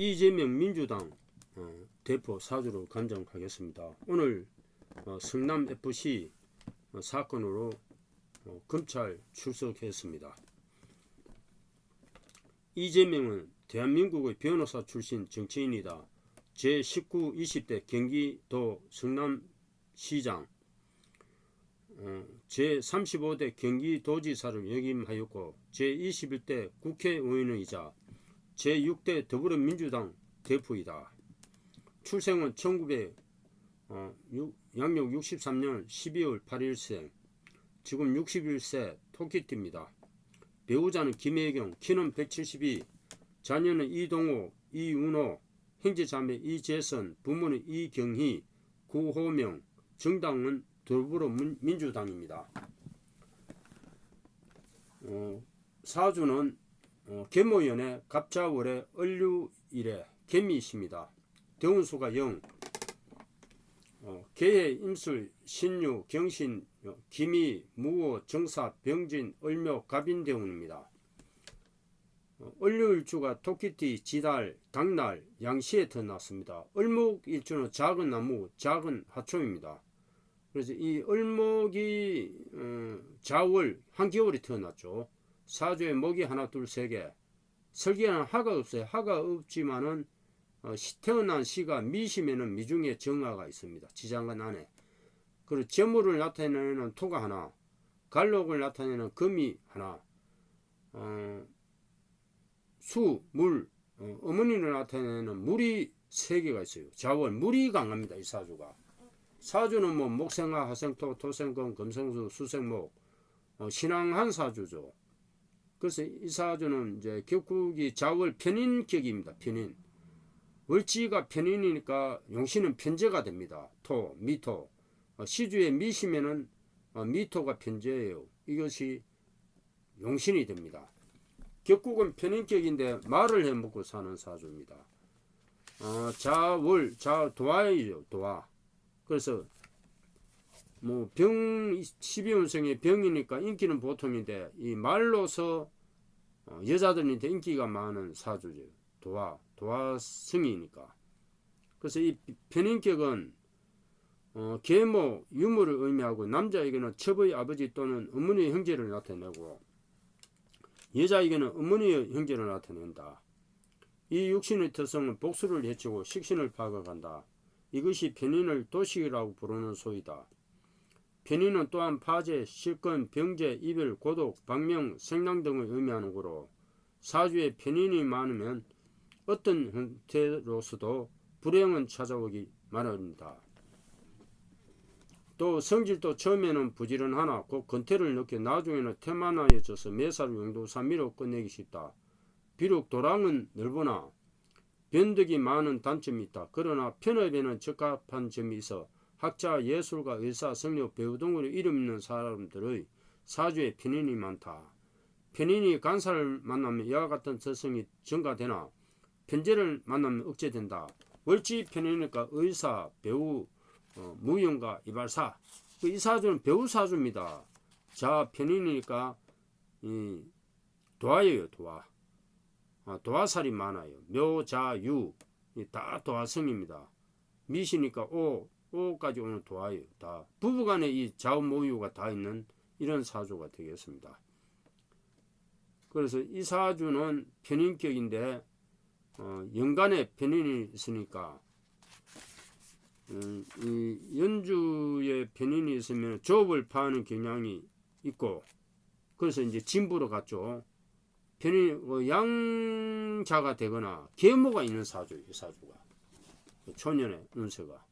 이재명 민주당 어, 대표 사주로 간정하겠습니다. 오늘 어, 성남 FC 어, 사건으로 어, 검찰 출석했습니다. 이재명은 대한민국의 변호사 출신 정치인이다. 제19, 20대 경기도 성남시장, 어, 제35대 경기도지사를 역임하였고 제21대 국회의원이자 제6대 더불어민주당 대표이다. 출생은 1900 어, 육- 양력 63년 12월 8일생 지금 61세 토끼띠입니다. 배우자는 김혜경 키는 172 자녀는 이동호 이윤호 형제자매 이재선 부모는 이경희 구호명 정당은 더불어민주당입니다. 어, 사주는 어, 계모연의 갑자월의 을류일에 개미이십니다. 대운수가 0, 어, 개해, 임술, 신유, 경신, 어, 기미, 무호, 정사, 병진, 을묘, 갑인대운입니다. 어, 을류일주가 토끼띠, 지달, 당날, 양시에 태어났습니다. 을목일주는 작은 나무, 작은 하초입니다. 그래서 이 을목이 어, 자월 한겨울에 태어났죠. 사주에 목이 하나 둘 세 개. 설계는 하가 없어요. 하가 없지만은 어, 시- 태어난 시가 미심에는 미중에 정화가 있습니다. 지장간 안에. 그리고 재물을 나타내는 토가 하나, 갈록을 나타내는 금이 하나, 어, 수, 물, 어, 어머니를 나타내는 물이 세 개가 있어요. 자월, 물이 강합니다. 이 사주가. 사주는 뭐 목생화, 화생토, 토생금, 금생수, 수생목, 어, 신앙한 사주죠. 그래서 이 사주는 이제 격국이 자월 편인격입니다. 편인. 월지가 편인이니까 용신은 편제가 됩니다. 토, 미토. 어, 시주의 미시면은 어, 미토가 편제예요. 이것이 용신이 됩니다. 격국은 편인격인데 말을 해먹고 사는 사주입니다. 어, 자월, 자 도화이죠. 도화. 그래서 뭐 병 12운생의 병이니까 인기는 보통인데 이 말로서 어, 여자들한테 인기가 많은 사주죠. 도화, 도화성이니까. 그래서 이 편인격은 어, 계모, 유무를 의미하고 남자에게는 첩의 아버지 또는 어머니의 형제를 나타내고 여자에게는 어머니의 형제를 나타낸다. 이 육신의 특성은 복수를 해치고 식신을 파악한다. 이것이 편인을 도식이라고 부르는 소이다. 편인은 또한 파제, 실권, 병제, 이별, 고독, 방명, 생랑 등을 의미하는 거로 사주에 편인이 많으면 어떤 형태로서도 불행은 찾아오기 마련입니다. 또 성질도 처음에는 부지런하나 곧 근태를 느껴 나중에는 태만하여져서 매사를 용도삼미로 끝내기 쉽다. 비록 도랑은 넓으나 변덕이 많은 단점이 있다. 그러나 편협에는 적합한 점이 있어 학자, 예술가, 의사, 성력, 배우 등으로 이름 있는 사람들의 사주에 편인이 많다. 편인이 간사를 만나면 이와 같은 특성이 증가되나 편제를 만나면 억제된다. 월지 편이니까 의사, 배우, 어, 무용가, 이발사. 그 이 사주는 배우 사주입니다. 자 편인이니까 이 도화예요, 도화. 아, 도화살이 많아요. 묘, 자, 유. 이다 도화성입니다. 미시니까 오, 오까지 오는 도화예요. 다 부부간에 이 좌우모유가 다 있는 이런 사주가 되겠습니다. 그래서 이 사주는 편인격인데 어, 연간에 편인이 있으니까 음, 이 연주에 편인이 있으면 조업을 파는 경향이 있고 그래서 이제 진부로 갔죠. 편인 어, 양자가 되거나 계모가 있는 사주 이 사주가 초년의 운세가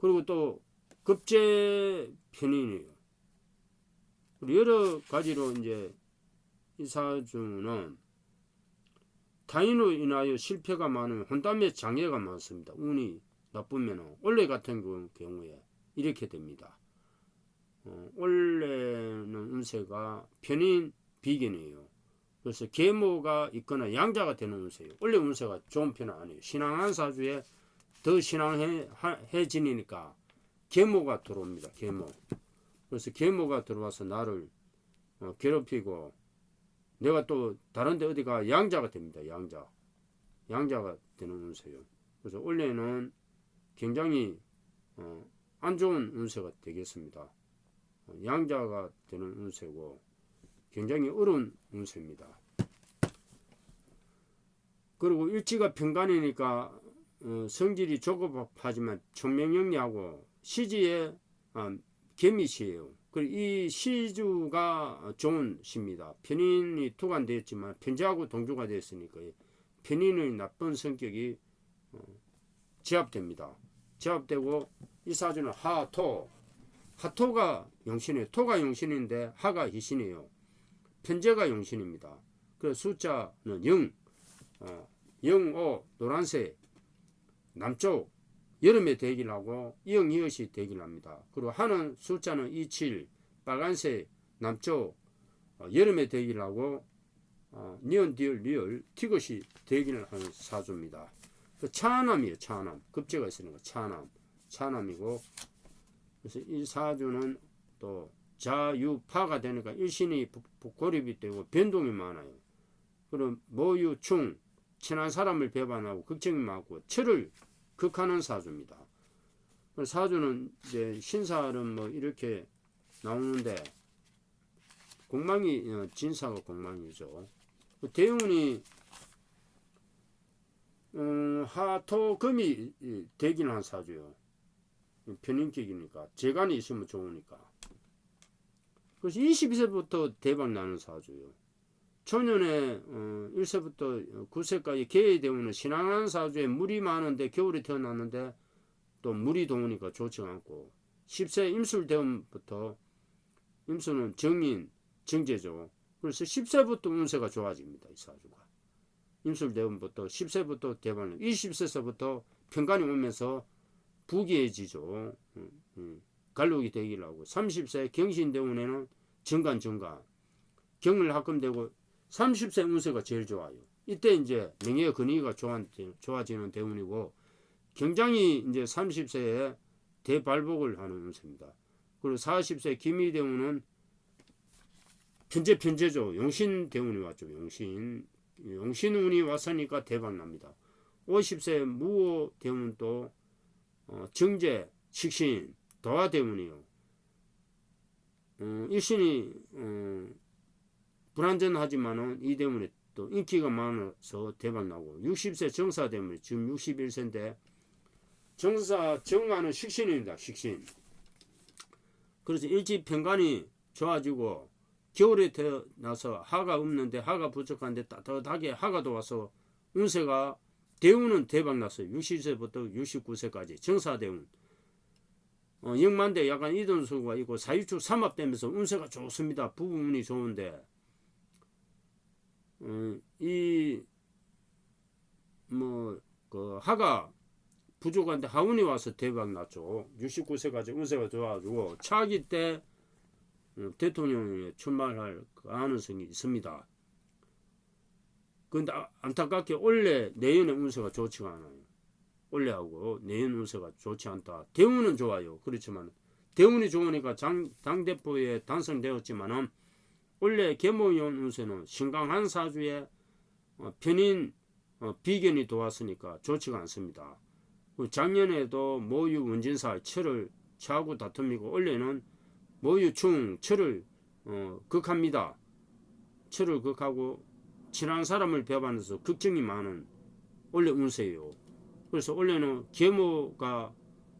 그리고 또 급제 편인이에요. 그리고 여러 가지로 이제 이 사주는 타인으로 인하여 실패가 많으면 혼담의 장애가 많습니다. 운이 나쁘면 원래 같은 그 경우에 이렇게 됩니다. 어, 원래는 운세가 편인 비견이에요. 그래서 계모가 있거나 양자가 되는 운세예요. 원래 운세가 좋은 편은 아니에요. 신앙한 사주에 더 신앙해지니까 계모가 들어옵니다. 계모. 그래서 계모가 들어와서 나를 어, 괴롭히고 내가 또 다른 데 어디가 양자가 됩니다. 양자. 양자가 되는 운세요. 그래서 원래는 굉장히 어, 안 좋은 운세가 되겠습니다. 어, 양자가 되는 운세고 굉장히 어려운 운세입니다. 그리고 일지가 평간이니까 어, 성질이 조급하지만 총명영리하고 시지에 아, 개미시예요. 그리고 이 시주가 좋은 시입니다. 편인이 투간되었지만 편지하고 동주가 되었으니까 편인의 나쁜 성격이 어, 제압됩니다. 제압되고 이 사주는 하토 하토가 용신이에요. 토가 용신인데 하가 희신이에요. 편제가 용신입니다. 그 숫자는 0, 어, 0, 5, 노란색, 남쪽, 여름에 대기를 하고 이응 이엇이 대기를 합니다. 그리고 하는 숫자는 27 빨간색 남쪽 어, 여름에 대기를 하고 어, 니은 디얼 리얼 티것이 대기를 하는 사주입니다. 그 차남이에요. 차남 급제가 있으니까 차남 차남이고 그래서 이 사주는 또 자유파가 되니까 일신이 고립이 되고 변동이 많아요. 그럼 모유충 친한 사람을 배반하고 걱정이 많고 철을 극하는 사주입니다. 그 사주는 이제 신사는 뭐 이렇게 나오는데 공망이 어, 진사가 공망이죠. 그 대운이 음, 하토금이 한 사주요. 편인격이니까 재간이 있으면 좋으니까. 그래서 22세부터 대박 나는 사주요. 초년에 어, 1세부터 9세까지 개의 대운은 신앙하는 사주에 물이 많은데 겨울에 태어났는데 또 물이 동우니까 좋지 않고 10세 임술 대운부터 임수는 정인 정제죠. 그래서 10세부터 운세가 좋아집니다. 이 사주가. 임술 대운부터 10세부터 대반을 20세서부터 평간이 오면서 부귀해지죠. 음, 음. 갈록이 되기를 하고 30세 경신 대운에는 정간 정간 경을 합금되고 30세 운세가 제일 좋아요. 이때 이제 명예 근위가 좋아, 좋아지는 대운이고 굉장히 이제 30세에 대발복을 하는 운세입니다. 그리고 40세 김희 대운은 편제 편제죠. 용신 대운이 왔죠. 용신 용신 운이 왔으니까 대박 납니다. 50세 무호 대운 또 어, 정제 식신 도화 대운이요. 어, 일신이 어, 불안전하지만은 이 때문에 또 인기가 많아서 대박 나고 60세 정사 때문에 지금 61세인데 정사 정화는 식신입니다. 식신. 그래서 일지 평간이 좋아지고 겨울에 태어나서 하가 없는데 하가 부족한데 따뜻하게 하가 도와서 운세가 대운은 대박 났어요. 60세부터 69세까지 정사 대운. 어, 영만대 약간 이동수가 있고 사유축 삼합되면서 운세가 좋습니다. 부분이 좋은데 음, 이, 뭐, 그, 하가 부족한데 하운이 와서 대박 났죠. 69세까지 운세가 좋아가지고, 차기 때 음, 대통령에 출마할 가능성이 있습니다. 근데 아- 안타깝게 올해 내년의 운세가 좋지가 않아요. 올해하고 내년 운세가 좋지 않다. 대운은 좋아요. 그렇지만 대운이 좋으니까 장, 당대표에 당선되었지만은 원래 계모연 운세는 신강한 사주에 어, 편인 어, 비견이 도왔으니까 좋지가 않습니다. 그 작년에도 모유 원진사 철을 차고 다툼이고 원래는 모유충 철을 어, 극합니다. 철을 극하고 친한 사람을 배반해서 걱정이 많은 원래 운세예요. 그래서 원래는 계모가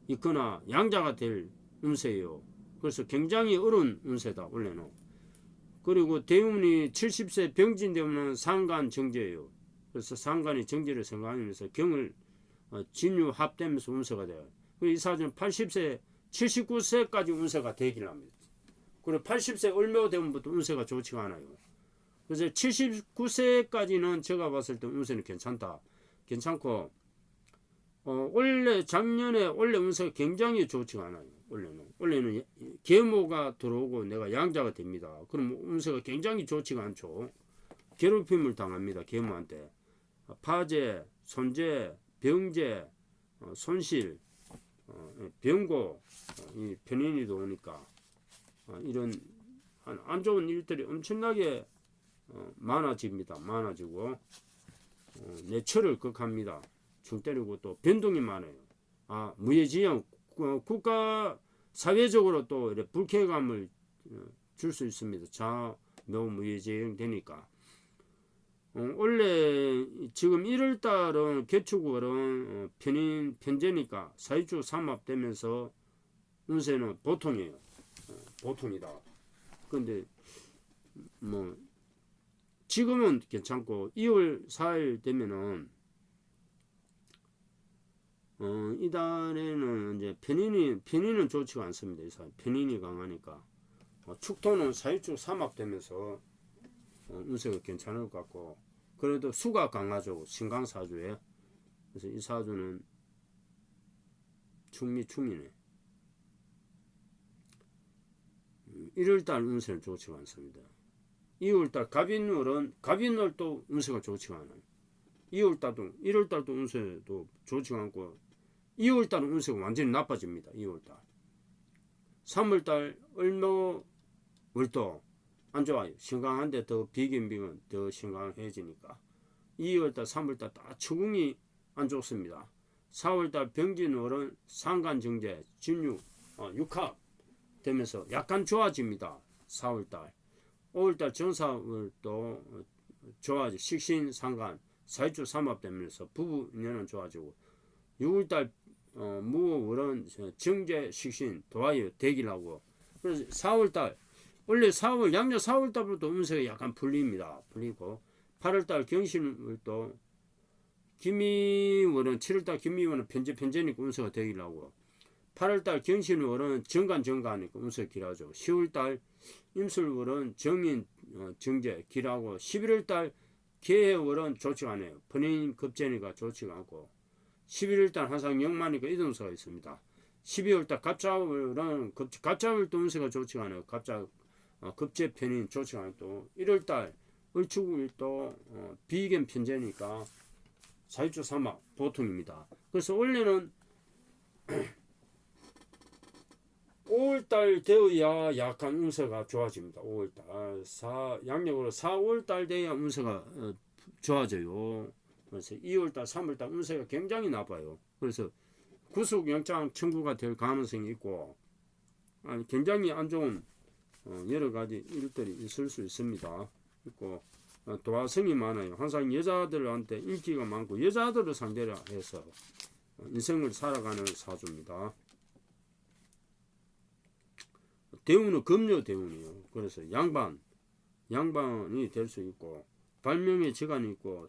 있거나 양자가 될 운세예요. 그래서 굉장히 어려운 운세다 원래는. 그리고 대운이 70세 병진 되면 상간 정제예요. 그래서 상간이 정제를 생각하면서 경을 어, 진유 합되면서 운세가 돼요. 그리고 이 사주는 80세, 79세까지 운세가 되길 합니다. 그리고 80세 을묘 대운부터 운세가 좋지가 않아요. 그래서 79세까지는 제가 봤을 때 운세는 괜찮다. 괜찮고 어, 원래 작년에 원래 운세가 굉장히 좋지가 않아요. 원래는 원래는 계모가 들어오고 내가 양자가 됩니다. 그럼 운세가 굉장히 좋지가 않죠. 괴롭힘을 당합니다. 계모한테 파재, 손재, 병재, 어, 손실, 어, 병고, 어, 이 편인이 도 오니까 어, 이런 안- 안 좋은 일들이 엄청나게 어, 많아집니다. 많아지고 어, 어, 내철을 극합니다. 중 때리고 또 변동이 많아요. 아 무예지형 어, 국가 사회적으로 또 이렇게 불쾌감을 어, 줄수 있습니다. 자 너무 무예지형 되니까. 어, 원래 지금 1월 달은 개축월은 어, 편인 편제니까 사이주 삼합되면서 운세는 보통이에요. 어, 보통이다. 근데 뭐 지금은 괜찮고 2월 4일 되면은 어, 이달에는 이제 편인이 편인은 좋지가 않습니다. 이 사람 편인이 강하니까 어, 축토는 사유축 삼합되면서 어, 운세가 괜찮을 것 같고 그래도 수가 강하죠. 신강사주에 그래서 이 사주는 충미충이네. 1월달 운세는 좋지가 않습니다. 2월달 갑인월은 갑인월도 운세가 좋지가 않아요. 2월달도 1월달도 운세도 좋지가 않고 2월달은 운세가 완전히 나빠집니다. 2월달 3월달 을묘 월도 안 좋아요. 신강한데 더 비긴비건 더 신강해지니까 2월달 3월달 다 추궁이 안 좋습니다. 4월달 병진월은 상간정제 진유 어, 육합 되면서 약간 좋아집니다. 4월달 5월달 정사월도 좋아지 식신 상간 사이주 삼합 되면서 부부 인연은 좋아지고 6월달 어, 무월은 정제 식신 도와요 대기라고 그래서 4월달 원래 4월 양력 4월달부터 운세가 약간 풀립니다. 풀리고 8월달 경신월도 김미월은 7월달 김미월은 편제 편제니까 운세가 되기라고 8월달 경신월은 정간 정간이니까 운세가 길하죠. 10월달 임술월은 정인 어, 정제 길하고 11월달 개해월은 좋지가 않아요. 본인 급제니까 좋지가 않고 11월달 항상 영마니까 이동수가 있습니다. 12월달 갑자월은 급, 갑자월도 운세가 좋지가 않아요. 갑자 어, 급제 편인 좋지가 않고 또 1월달 을축일도 어, 비견 편제니까 사유주 삼합 보통입니다. 그래서 원래는 5월달 되어야 약간 운세가 좋아집니다. 5월달 사 양력으로 4, 5월달 돼야 운세가 어, 좋아져요. 그래서 2월달, 3월달 운세가 굉장히 나빠요. 그래서 구속 영장 청구가 될 가능성이 있고 아니, 굉장히 안 좋은 어, 여러 가지 일들이 있을 수 있습니다. 있고 어, 도화성이 많아요. 항상 여자들한테 인기가 많고 여자들을 상대로 해서 어, 인생을 살아가는 사주입니다. 대운은 금요 대운이에요. 그래서 양반, 양반이 될 수 있고 발명의 재간이 있고 어,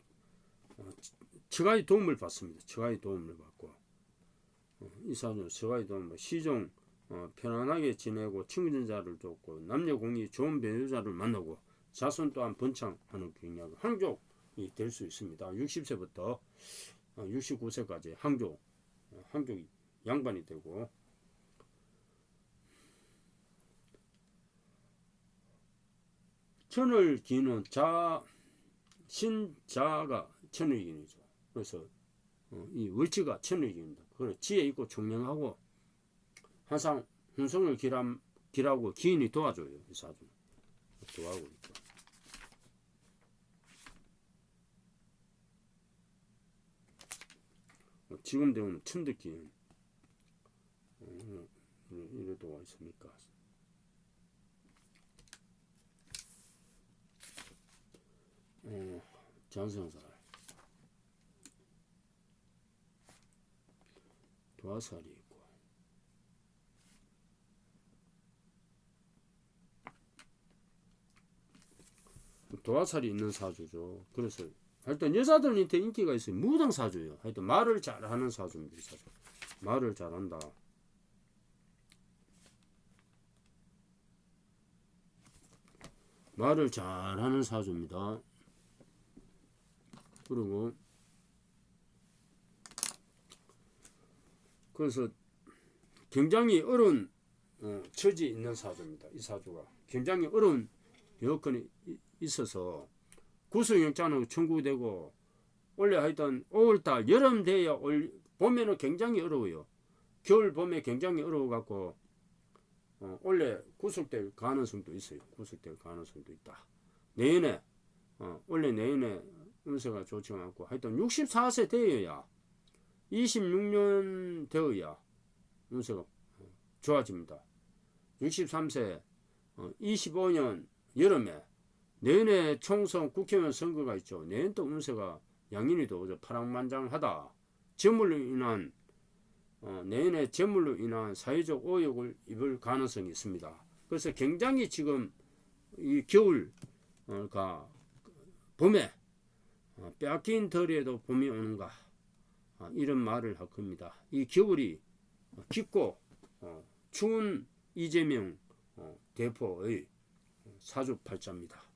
처가의 도움을 받습니다. 처가의 도움을 받고 어, 이 사주는 처가의 도움, 시종 어, 편안하게 지내고 친구전자를 줬고 남녀 공이 좋은 배우자를 만나고 자손 또한 번창하는 경향 항족이 될 수 있습니다. 60세부터 69세까지 항족 어, 항족이 양반이 되고 천을 기는 자 신자가 천을 기이죠 그래서 어, 이 월치가 천을 기입니다. 그래 지혜 있고 총명하고 항상 hun성을 기람, 기라고 기인이 도와줘요. 이 사주. 도와고 있고. 어, 지금 되면 천득기인. 어, 이래 도 와 있습니까? 어, 장성살. 도화살이 도화살이 있는 사주죠. 그래서 하여튼 여자들한테 인기가 있어요. 무당 사주예요. 하여튼 말을 잘하는 사주입니다. 이 사주. 말을 잘한다. 말을 잘하는 사주입니다. 그리고 그래서 굉장히 어려운 어, 처지 있는 사주입니다. 이 사주가 굉장히 어려운 여건이 있어서 구속영장은 청구되고 원래 하여튼 5월달 여름 돼야 올 봄에는 굉장히 어려워요. 겨울 봄에 굉장히 어려워 갖고 어, 원래 구속될 가능성도 있어요. 구속될 가능성도 있다. 내년에 어, 원래 내년에 운세가 좋지가 않고 하여튼 64세 되어야 26년 되어야 운세가 좋아집니다. 63세 25년 여름에 내년에 총선 국회의원 선거가 있죠. 내년 또 운세가 양인이도 파랑만장하다. 재물로 인한 어, 내년에 재물로 인한 사회적 오역을 입을 가능성이 있습니다. 그래서 굉장히 지금 이 겨울가 봄에 어, 빼앗긴 덜에도 봄이 오는가 아, 이런 말을 할 겁니다. 이 겨울이 깊고 어, 추운 이재명 어, 대표의 사주팔자입니다.